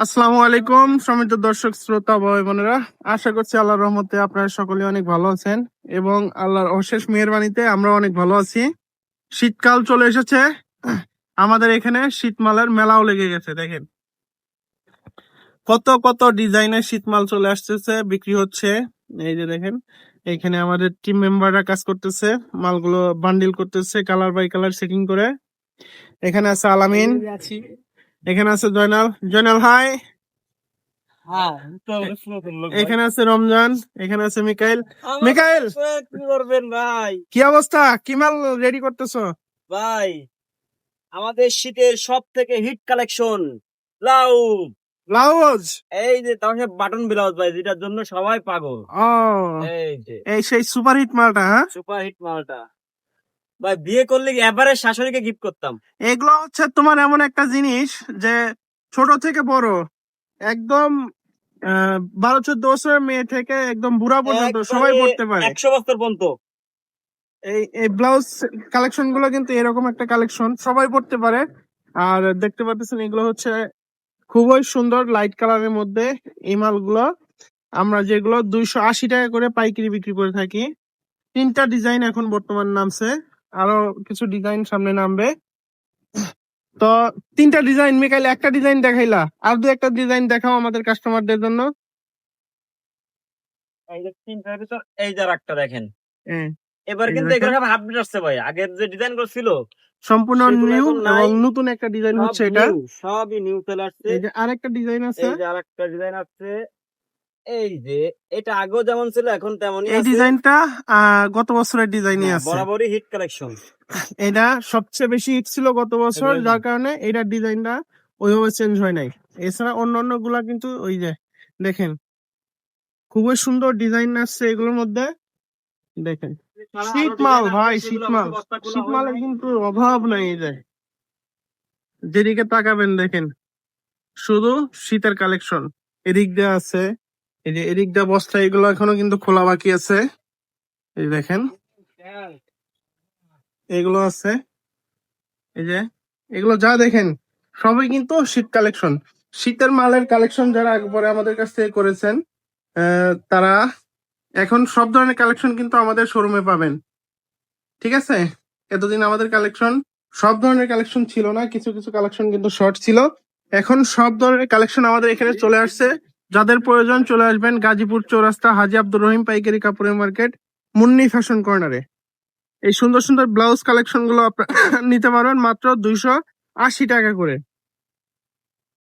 আসসালামু আলাইকুম সমিত দর্শক, শ্রোতা, ভাই, বোনেরা। আশা করছি আল্লাহর রহমতে আপনারা সকলে অনেক ভালো আছেন এবং আল্লাহর অশেষ মেহরবানিতে আমরা অনেক ভালো আছি। শীতকাল চলে এসেছে। আমাদের এখানে শীতমালের মেলাও লেগে গেছে, দেখেন। কত কত ডিজাইনের শীতমাল চলে আসতেছে, বিক্রি হচ্ছে। এই যে দেখেন, এখানে আমাদের টিম মেম্বাররা কাজ করতেছে, মালগুলো বান্ডিল করতেছে কালার বাই কালার সেটিং করে। এখানে আছে আলামিন। এখানে আছে জয়নাল। জয়নাল হাই এখানে আছে রমজান এখানে আছে মিকাইল। মিকাইল! কি করবেন ভাই? কি অবস্থা? কি মাল রেডি করতেছো? ভাই আমাদের শীতের সব থেকে হিট কালেকশন লাউ ব্লাউজ এই যে তাহলে বাটন ব্লাউজ ভাই যেটার জন্য সবাই পাগল। ও এই যে। এই সেই সুপার হিট মালটা হ্যাঁ? সুপার হিট মালটা। ভাই বিয়ে করলে এবারে শাশুড়িকে গিফট করতাম? এগুলো হচ্ছে তোমার এমন একটা জিনিস যে ছোট থেকে বড় একদম বারো চোদ্দ বছরের মেয়ে থেকে একদম বুড়া পর্যন্ত সবাই পড়তে পারে। একশো বছর পর্যন্ত। এই এই ব্লাউজ কালেকশনগুলো কিন্তু এরকম একটা কালেকশন সবাই পড়তে পারে। আর দেখতে পাচ্ছেন এগুলো হচ্ছে খুবই সুন্দর লাইট কালারের মধ্যে এই মালগুলো। আমরা যেগুলো দুইশো আশি টাকা করে পাইকারি বিক্রি করে থাকি। তিনটা ডিজাইন এখন বর্তমান নামছে। আরও কিছু ডিজাইন সামনে নামবে। তো তিনটা ডিজাইন মেকাইলে একটা ডিজাইন দেখাইলা। আর দু একটা ডিজাইন দেখাও আমাদের কাস্টমারদের জন্য। এই যে তিনটার ভিতর এই যে একটা দেখেন। এবার কিন্তু যে এগুলো সব আপডেট আসছে ভাই। আগের যে ডিজাইনগুলো ছিল সম্পূর্ণ নিউ নাই। এবং নতুন একটা ডিজাইন হচ্ছে এটা। সবই নিউ চলে আসছে। এই যে আরেকটা ডিজাইন আছে। এই যে আরেকটা ডিজাইন আছে। এই যে এটা আগেও যেমন ছিল এখন তেমনই এই ডিজাইনটা গত বছরের ডিজাইনই হ্যাঁ, আছে। বরাবরই হিট কালেকশন এটা সবচেয়ে বেশি হিট ছিল গত বছর যার কারণে এটার ডিজাইনটা ওইভাবে চেঞ্জ হয় নাই। এছাড়া অন্যান্যগুলা কিন্তু ওই যে দেখেন। খুবই সুন্দর ডিজাইন আসছে এগুলোর মধ্যে। দেখেন। শীতমাল ভাই শীত মাল শীত মালের কিন্তু অভাব নাই এই যে। যেদিকে তাকাবেন দেখেন। শুধু শীতের কালেকশন এদিক দিয়ে আছে এই যে এদিক দিয়ে বস্তা, এগুলো এখনও কিন্তু খোলা বাকি আছে। এই দেখেন। এগুলো আছে। এই যে, এগুলো যা দেখেন, সবই কিন্তু শীত কালেকশন। শীতের মালের কালেকশন যারা পরে আমাদের কাছ থেকে করেছেন তারা এখন সব ধরনের কালেকশন কিন্তু আমাদের শোরুমে পাবেন। ঠিক আছে? এতদিন আমাদের কালেকশন, সব ধরনের কালেকশন ছিল না, কিছু কিছু কালেকশন কিন্তু শর্ট ছিল। এখন সব ধরনের কালেকশন আমাদের এখানে চলে আসছে। যাদের প্রয়োজন চলে আসবেন গাজীপুর চৌরাস্তা হাজি আব্দুর রহিম পাইকারি কাপড়ের মার্কেট, মুন্নি ফ্যাশন কর্নারে এই সুন্দর সুন্দর ব্লাউজ কালেকশনগুলো আপনারা নিতে পারবেন মাত্র দুইশো আশি টাকা করে।